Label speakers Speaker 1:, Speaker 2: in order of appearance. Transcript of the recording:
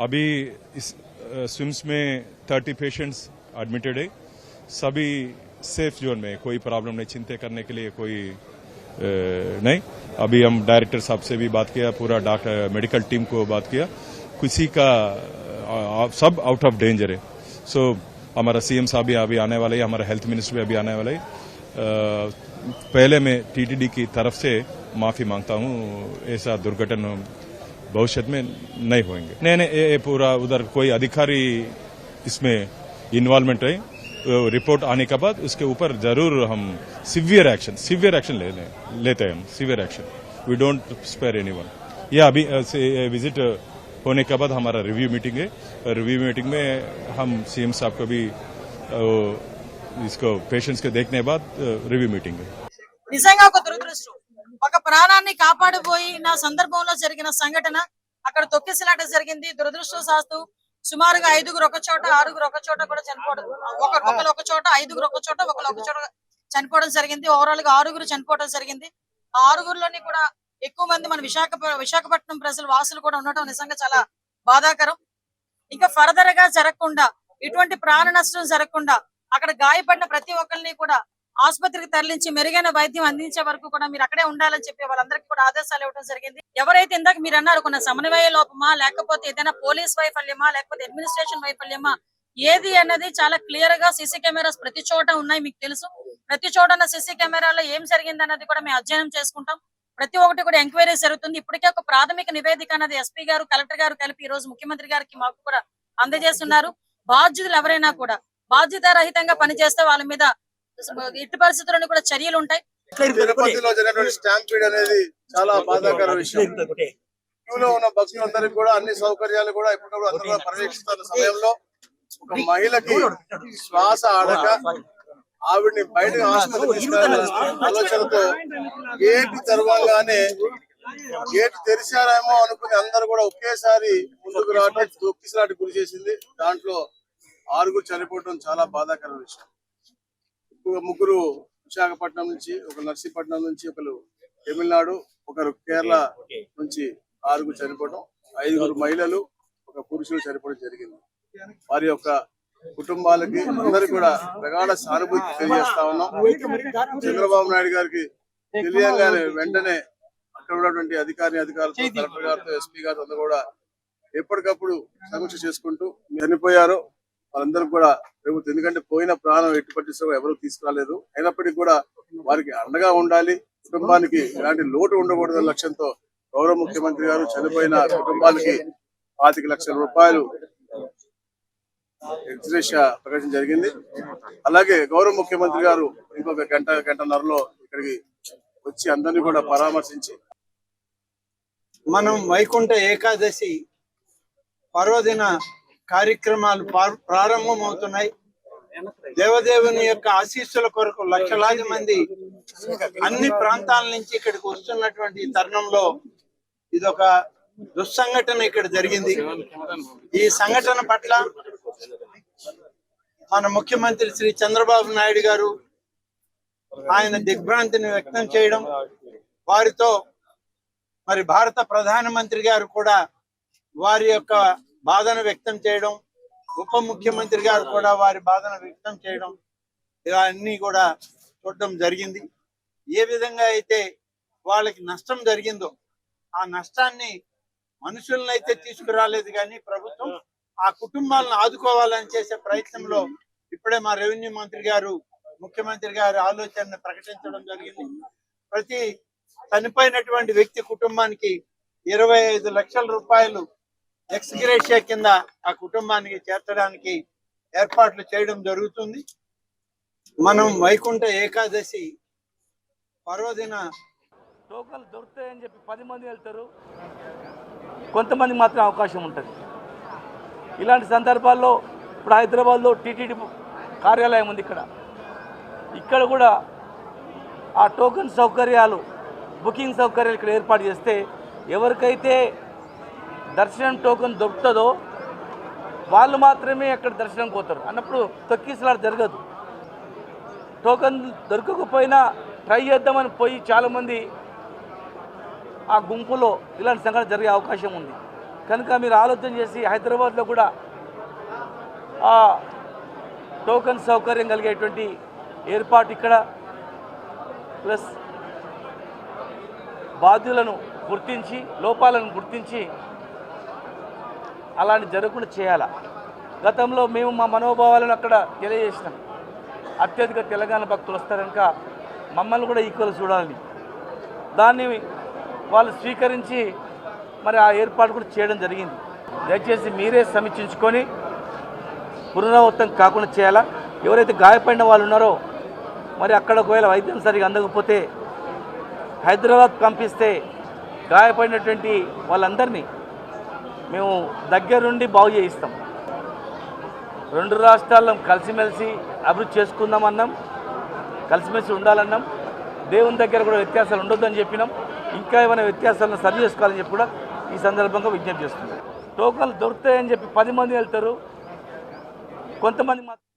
Speaker 1: अभी इस स्विम्स में थर्टी पेशेंट्स एडमिटेड है। सभी सेफ़ जोन में कोई प्रॉब्लम नहीं, चिंता करने के लिए कोई नहीं। अभी हम डायरेक्टर साहब से भी बात किया, पूरा डॉक्टर मेडिकल टीम को बात किया। किसी का सब आउट ऑफ़ डेंजर है। सो हमारा सीएम साहब भी अभी आने वाले हैं, हमारा हेल्थ मिनिस्टर भी अभी आने वाले हैं। पहले मैं टीटीडी की तरफ़ से माफ़ी माँगता हूँ, ऐसा दुर्घटना भविष्य में नहीं होंगे नहीं नहीं ये- ये पूरा उधर कोई अधिकारी इसमें इन्वॉल्वमेंट है वो रिपोर्ट आने के बाद उसके ऊपर जरूर हम सिवियर एक्शन सिवियर एक्शन ले लें लेते हैं हम severe action we don't spare anyone ये अभी विजिट होने के बाद हमारा रिव्यू मीटिंग है रिव्यू मीटिंग में हम सीएम साहब को भी अ, इसको पेशेंट्स को देखने के बाद रिव्यू मीटिंग है
Speaker 2: నిజంగా ఒక దురదృష్టం ఒక ప్రాణాన్ని కాపాడబోయిన సందర్భంలో జరిగిన సంఘటన అక్కడ తొక్కిసలాట జరిగింది. దురదృష్టవశాస్తు సుమారుగా ఐదుగురు ఒక చోట ఆరుగురు ఒక చోట కూడా చనిపోవడం ఒక ఒకరు ఒక చోట ఐదుగురు ఒక చోట ఒకరు ఒక చోట చనిపోవడం జరిగింది. ఓవరాల్గా ఆరుగురు చనిపోవడం జరిగింది. ఆ ఆరుగురులోని కూడా ఎక్కువ మంది మన విశాఖ విశాఖపట్నం ప్రజలు వాసులు కూడా ఉండటం నిజంగా చాలా బాధాకరం. ఇంకా ఫర్దర్గా జరగకుండా ఇటువంటి ప్రాణ నష్టం జరగకుండా అక్కడ గాయపడిన ప్రతి ఒక్కరిని కూడా ఆసుపత్రికి తరలించి మెరుగైన వైద్యం అందించే వరకు కూడా మీరు అక్కడే ఉండాలని చెప్పి వాళ్ళందరికీ కూడా ఆదేశాలు ఇవ్వడం జరిగింది. ఎవరైతే ఇందాక మీరు అన్నారు కొన్ని సమన్వయ లోపమా లేకపోతే ఏదైనా పోలీస్ వైఫల్యమా లేకపోతే అడ్మినిస్ట్రేషన్ వైఫల్యమా ఏది అన్నది చాలా క్లియర్గా సీసీ కెమెరాస్ ప్రతి చోట ఉన్నాయి మీకు తెలుసు. ప్రతి చోట ఉన్న సీసీ కెమెరాలో ఏం జరిగింది అన్నది కూడా మేము అధ్యయనం చేసుకుంటాం. ప్రతి ఒక్కటి కూడా ఎంక్వైరీ జరుగుతుంది. ఇప్పటికే ఒక ప్రాథమిక నివేదిక అన్నది ఎస్పీ గారు కలెక్టర్ గారు కలిపి ఈ రోజు ముఖ్యమంత్రి గారికి మాకు కూడా అందజేస్తున్నారు. బాధ్యులు ఎవరైనా కూడా బాధ్యత రహితంగా పనిచేస్తే వాళ్ళ మీద ఎట్టి పరిస్థితుల్లో కూడా చర్యలు ఉంటాయి.
Speaker 3: తిరుపతిలో జరిగినటువంటి స్టాంపీడ్ అనేది చాలా బాధాకర విషయం. క్యూలో ఉన్న భక్తులందరికీ కూడా అన్ని సౌకర్యాలు కూడా ఎప్పటికప్పుడు అందరూ పర్యవేక్షిస్తున్న సమయంలో ఒక మహిళకి శ్వాస ఆడక ఆవిడ్ని బయటకు ఆసుపత్రికి తీసుకెళ్ళాలనే ఆలోచనతో గేట్ తెరవగానే గేట్ తెరిచారేమో అనుకుని అందరూ కూడా ఒకేసారి ముందుకు రావడం తొక్కిసలాట గురి చేసింది. దాంట్లో ఆరుగురు చనిపోవడం చాలా బాధాకర విషయం. ముగ్గురు విశాఖపట్నం నుంచి ఒకరు నర్సీపట్నం నుంచి ఒకరు తమిళనాడు ఒకరు కేరళ నుంచి ఆరుగురు చనిపోవడం ఐదుగురు మహిళలు ఒక పురుషులు చనిపోవడం జరిగింది. వారి యొక్క కుటుంబాలకి అందరికి కూడా ప్రగాఢ సానుభూతి తెలియజేస్తా ఉన్నాం. చంద్రబాబు నాయుడు గారికి తెలియగానే వెంటనే అక్కడ ఉన్నటువంటి అధికారి అధికారులతో కలెక్టర్ గారితో ఎస్పీ గారితో అందరూ కూడా ఎప్పటికప్పుడు సమీక్ష చేసుకుంటూ చనిపోయారు. వాళ్ళందరూ కూడా ప్రభుత్వం ఎందుకంటే పోయిన ప్రాణం ఎట్టి పట్టించడం ఎవరు తీసుకురాలేదు. అయినప్పటికీ కూడా వారికి అండగా ఉండాలి. కుటుంబానికి ఎలాంటి లోటు ఉండకూడదనే లక్ష్యంతో గౌరవ ముఖ్యమంత్రి గారు చనిపోయిన కుటుంబాలకి పాతిక లక్షల రూపాయలు ఎక్స్రేష ప్రకటన జరిగింది. అలాగే గౌరవ ముఖ్యమంత్రి గారు ఇంకొక గంట గంటన్నరలో ఇక్కడికి వచ్చి అందరినీ కూడా పరామర్శించి
Speaker 4: మనం వైకుంఠ ఏకాదశి పర్వదిన కార్యక్రమాలు ప్రారంభమవుతున్నాయి. దేవదేవుని యొక్క ఆశీస్సుల కొరకు లక్షలాది మంది అన్ని ప్రాంతాల నుంచి ఇక్కడికి వస్తున్నటువంటి తరుణంలో తరుణంలో ఇదొక దుస్సంఘటన ఇక్కడ జరిగింది. ఈ సంఘటన పట్ల మన ముఖ్యమంత్రి శ్రీ చంద్రబాబు నాయుడు గారు ఆయన దిగ్భ్రాంతిని వ్యక్తం చేయడం వారితో మరి భారత ప్రధానమంత్రి గారు కూడా వారి యొక్క బాధను వ్యక్తం చేయడం ఉప ముఖ్యమంత్రి గారు కూడా వారి బాధను వ్యక్తం చేయడం ఇవన్నీ కూడా చూడడం జరిగింది. ఏ విధంగా అయితే వాళ్ళకి నష్టం జరిగిందో ఆ నష్టాన్ని మనుషులను అయితే తీసుకురాలేదు కానీ ప్రభుత్వం ఆ కుటుంబాలను ఆదుకోవాలని చేసే ప్రయత్నంలో ఇప్పుడే మా రెవెన్యూ మంత్రి గారు ముఖ్యమంత్రి గారి ఆలోచనను ప్రకటించడం జరిగింది. ప్రతి చనిపోయినటువంటి వ్యక్తి కుటుంబానికి ఇరవై ఐదు లక్షల రూపాయలు ఎక్స్గ్రేషియా కింద ఆ కుటుంబానికి చేర్చడానికి ఏర్పాట్లు చేయడం జరుగుతుంది. మనం వైకుంఠ ఏకాదశి పర్వదిన
Speaker 5: టోకన్లు దొరుకుతాయని చెప్పి పది మంది వెళ్తారు. కొంతమంది మాత్రం అవకాశం ఉంటుంది. ఇలాంటి సందర్భాల్లో ఇప్పుడు హైదరాబాద్లో టీటీడీ కార్యాలయం ఉంది ఇక్కడ. ఇక్కడ కూడా ఆ టోకన్ సౌకర్యాలు బుకింగ్ సౌకర్యాలు ఇక్కడ ఏర్పాటు చేస్తే ఎవరికైతే దర్శనం టోకెన్ దొరుకుతుందో వాళ్ళు మాత్రమే అక్కడ దర్శనం పోతారు. అన్నప్పుడు తొక్కిసలాడు జరగదు. టోకెన్ దొరకకపోయినా ట్రై చేద్దామని పోయి చాలామంది ఆ గుంపులో ఇలాంటి సంఘటన జరిగే అవకాశం ఉంది. కనుక మీరు ఆలోచన చేసి హైదరాబాద్లో కూడా ఆ టోకన్ సౌకర్యం కలిగేటువంటి ఏర్పాటు ఇక్కడ ప్లస్ బాధ్యులను గుర్తించి లోపాలను గుర్తించి అలాంటి జరగకుండా చేయాలా? గతంలో మేము మా మనోభావాలను అక్కడ తెలియజేసినాం. అత్యధిక తెలంగాణ భక్తులు వస్తారనుక మమ్మల్ని కూడా ఈక్వల్ చూడాలని. దాన్ని వాళ్ళు స్వీకరించి మరి ఆ ఏర్పాటు కూడా చేయడం జరిగింది. దయచేసి మీరే సమీక్షించుకొని పునరావృతం కాకుండా చేయాలా? ఎవరైతే గాయపడిన వాళ్ళు ఉన్నారో మరి అక్కడ ఒకవేళ వైద్యం సరిగా అందకపోతే హైదరాబాద్ పంపిస్తే గాయపడినటువంటి వాళ్ళందరినీ మేము దగ్గరుండి బాగు చేయిస్తాం. రెండు రాష్ట్రాల్లో కలిసిమెలిసి అభివృద్ధి చేసుకుందామన్నాం కలిసిమెలిసి ఉండాలన్నాం. దేవుని దగ్గర కూడా వ్యత్యాసాలు ఉండొద్దని చెప్పినాం. ఇంకా ఏమైనా వ్యత్యాసాలను సరి చేసుకోవాలని చెప్పి కూడా ఈ సందర్భంగా విజ్ఞప్తి చేస్తున్నాం. టోకన్లు దొరుకుతాయని చెప్పి పది మంది వెళ్తారు. కొంతమంది మాత్రం